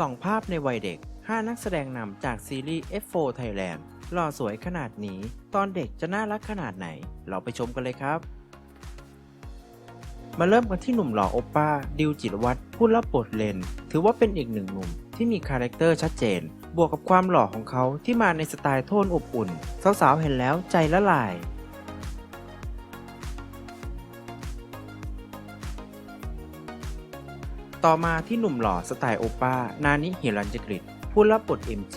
ส่องภาพในวัยเด็ก 5 นักแสดงนำจากซีรีส์ F4 Thailand หล่อสวยขนาดนี้ ตอนเด็กจะน่ารักขนาดไหน เราไปชมกันเลยครับ มาเริ่มกันที่หนุ่มหล่อโอปป้า ดิวจิรวัตรผู้รับบทเลน ถือว่าเป็นอีกหนึ่งหนุ่มที่มีคาแรคเตอร์ชัดเจน บวกกับความหล่อของเขาที่มาในสไตล์โทนอบอุ่น สาวๆเห็นแล้วใจละลาย ต่อมาที่หนุ่มหล่อสไตล์โอป้า นานิเฮรัญจกฤษผู้รับบท MJ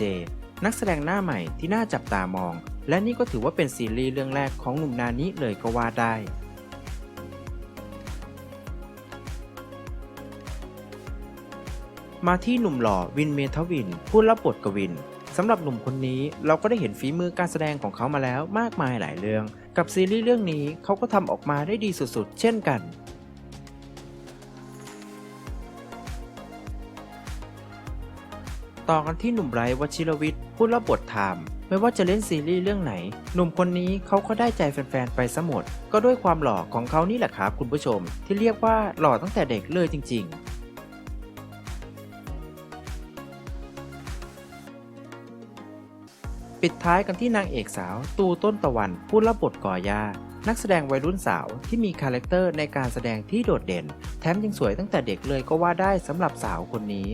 นักแสดงหน้าใหม่ที่น่าจับตามอง และนี่ก็ถือว่าเป็นซีรีส์เรื่องแรกของหนุ่มนานิเลยก็ว่าได้มาที่หนุ่มหล่อวินเมทวิน ผู้รับบทกวินสำหรับหนุ่มคนนี้เราก็ได้เห็นฝีมือการแสดงของเขามาแล้วมากมายหลายเรื่อง กับซีรีส์เรื่องนี้เขาก็ทำออกมาได้ดีสุดๆ เช่นกัน ต่อกันที่หนุ่มไบรท์วชิรวิทย์ผู้รับบทไทม์ไม่ว่าจะเล่นซีรีส์เรื่องไหน หนุ่มคนนี้เขาก็ได้ใจแฟนๆ ไปซะหมด ก็ด้วยความหล่อของเขานี่แหละครับคุณผู้ชม ที่เรียกว่าหล่อตั้งแต่เด็กเลยจริงๆปิดท้ายกันที่นางเอกสาว ตูต้นตะวันผู้รับบทก่อยา นักแสดงวัยรุ่นสาวที่มีคาแรคเตอร์ในการแสดงที่โดดเด่น แถมยังสวยตั้งแต่เด็กเลยก็ว่าได้สำหรับสาวคนนี้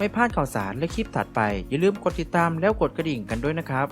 ไม่พลาดข่าวสารและคลิปถัดไป อย่าลืมกดติดตามแล้วกดกระดิ่งกันด้วยนะครับ